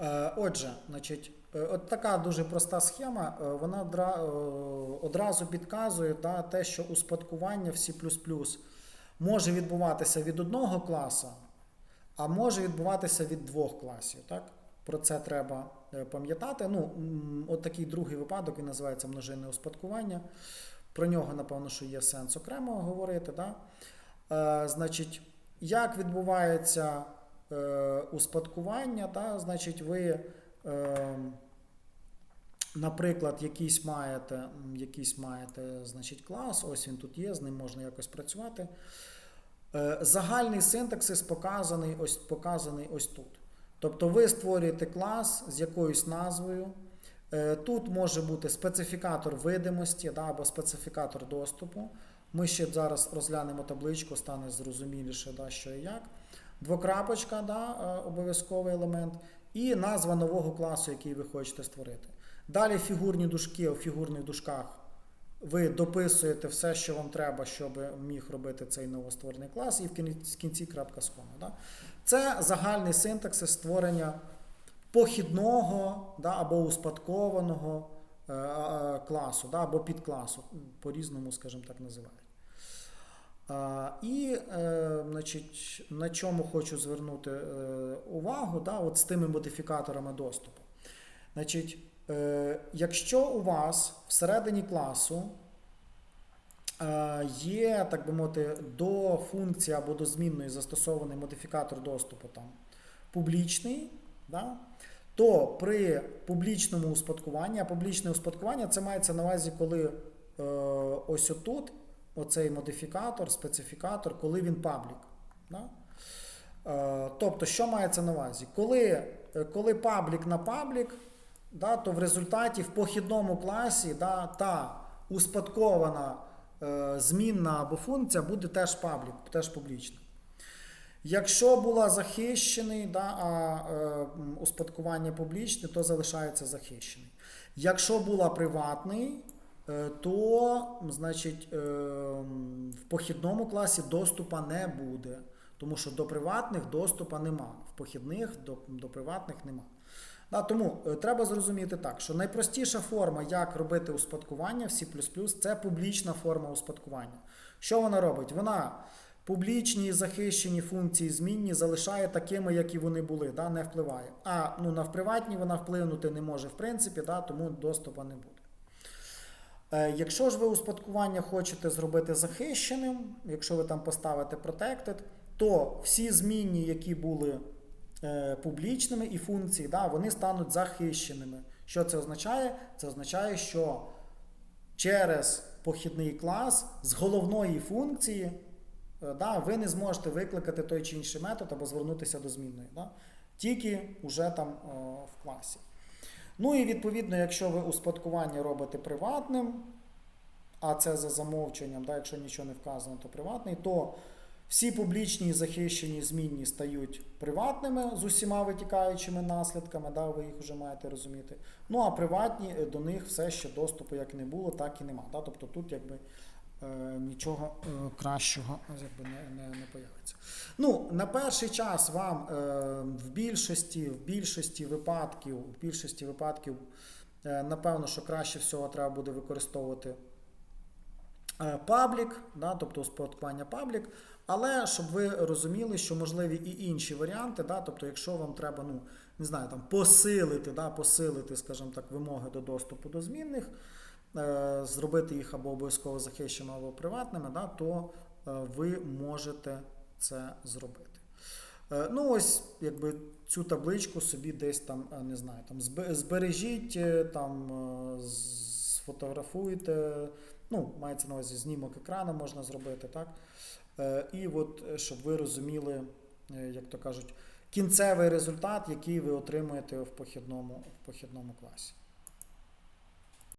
Е, Отже, значить, е, от така дуже проста схема, е, вона одразу підказує да, те, що успадкування в C може відбуватися від одного класу, а може відбуватися від двох класів. Так? Про це треба пам'ятати. Ну, от такий другий випадок, він називається множинне успадкування. Про нього, напевно, що є сенс окремо говорити. Да? Е, значить, як відбувається е, успадкування, да? значить, ви, е, наприклад, якийсь маєте, якийсь маєте значить, клас, ось він тут є, з ним можна якось працювати. Е, Загальний синтаксис показаний ось, показаний ось тут. Тобто ви створюєте клас з якоюсь назвою. Е, Тут може бути специфікатор видимості да, або специфікатор доступу. Ми ще зараз розглянемо табличку, стане зрозуміліше, да, що і як. Двокрапочка, да, е, обов'язковий елемент, і назва нового класу, який ви хочете створити. Далі фігурні дужки у фігурних дужках ви дописуєте все, що вам треба, щоб міг робити цей новостворений клас, і в кінці, крапка з кома. Да? Це загальний синтаксис створення похідного да, або успадкованого е, е, класу, да, або підкласу, по-різному, скажімо так, називають. І е, значить, на чому хочу звернути е, увагу да, от з тими модифікаторами доступу. Значить, е, якщо у вас всередині класу є, так би мовити, до функції або до змінної застосований модифікатор доступу там, публічний, да, то при публічному успадкуванні, а публічне успадкування це мається на увазі, коли е, ось отут оцей модифікатор, специфікатор, коли він паблік. Да? Е, тобто, що мається на увазі? Коли, е, коли паблік на паблік, да, то в результаті в похідному класі да, та успадкована е, змінна або функція буде теж паблік, теж публічна. Якщо була захищений, да, а е, успадкування публічне, то залишається захищений. Якщо була приватний, то значить, е, в похідному класі доступа не буде. Тому що до приватних доступа нема. В похідних до, до приватних нема. Да, тому е, треба зрозуміти так, що найпростіша форма, як робити успадкування в C++, це публічна форма успадкування. Що вона робить? Вона публічні захищені функції змінні залишає такими, які вони були, да, не впливає. А ну, на приватні вона вплинути не може, в принципі, да, тому доступу не буде. Е, Якщо ж ви успадкування хочете зробити захищеним, якщо ви там поставите protected, то всі змінні, які були е, публічними і функції, да, вони стануть захищеними. Що це означає? Це означає, що через похідний клас з головної функції е, да, ви не зможете викликати той чи інший метод або звернутися до змінної. Да, тільки вже там в класі. Ну і відповідно, якщо ви успадкування робите приватним, а це за замовченням, да, якщо нічого не вказано, то приватний, то всі публічні захищені змінні стають приватними з усіма витікаючими наслідками, да, ви їх вже маєте розуміти. Ну а приватні е, до них все ще доступу як не було, так і нема. Да? Тобто тут якби нічого е, кращого якби, не, не, не появиться. Ну, на перший час вам е, в більшості, в більшості випадків, в більшості випадків, е, напевно, що краще всього треба буде використовувати е, паблік, да, тобто успадкування паблік, але щоб ви розуміли, що можливі і інші варіанти, да, тобто, якщо вам треба, ну, не знаю, там посилити, да, посилити, скажімо так, вимоги до доступу до змінних, е, зробити їх або обов'язково захищеними, або приватними, да, то е, ви можете це зробити. Е, Ну, ось, якби цю табличку собі десь там, е, не знаю, там збережіть, е, там е, сфотографуйте. Ну, мається на увазі знімок екрану можна зробити, так? Е, І от, е, щоб ви розуміли, е, як то кажуть, кінцевий результат, який ви отримуєте в похідному, в похідному класі.